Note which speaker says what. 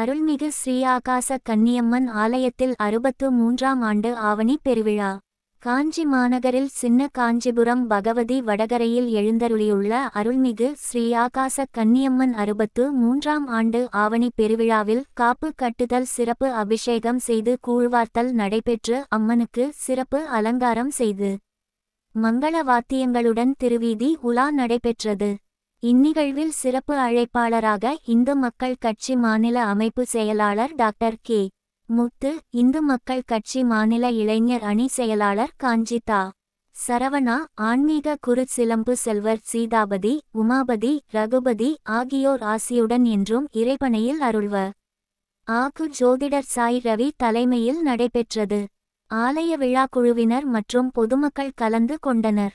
Speaker 1: அருள்மிகு ஸ்ரீ ஆகாச கன்னியம்மன் ஆலயத்தில் அறுபத்து மூன்றாம் ஆண்டு ஆவணி பெருவிழா. காஞ்சி மாநகரில் சின்ன காஞ்சிபுரம் பகவதி வடகரையில் எழுந்தருளியுள்ள அருள்மிகு ஸ்ரீ ஆகாச கன்னியம்மன் அறுபத்து மூன்றாம் ஆண்டு ஆவணி பெருவிழாவில் காப்பு கட்டுதல் சிறப்பு அபிஷேகம் செய்து கூழ்வார்த்தல் நடைபெற்று அம்மனுக்கு சிறப்பு அலங்காரம் செய்து. மங்கள வாத்தியங்களுடன் திருவீதி உலா நடைபெற்றது. இந்நிகழ்வில் சிறப்பு அழைப்பாளராக இந்து மக்கள் கட்சி மாநில அமைப்பு செயலாளர் டாக்டர் கே. முத்து இந்து மக்கள் கட்சி மாநில இளைஞர் அணி செயலாளர் காஞ்சிதா சரவணா ஆன்மீக குரு சிலம்பு செல்வர் சீதாபதி உமாபதி ரகுபதி ஆகியோர் ஆசியுடன் என்றும் இறைபனையில் அருள்வ ஆகு ஜோதிடர் சாய் ரவி தலைமையில் நடைபெற்றது. ஆலய விழா குழுவினர் மற்றும் பொதுமக்கள் கலந்து கொண்டனர்.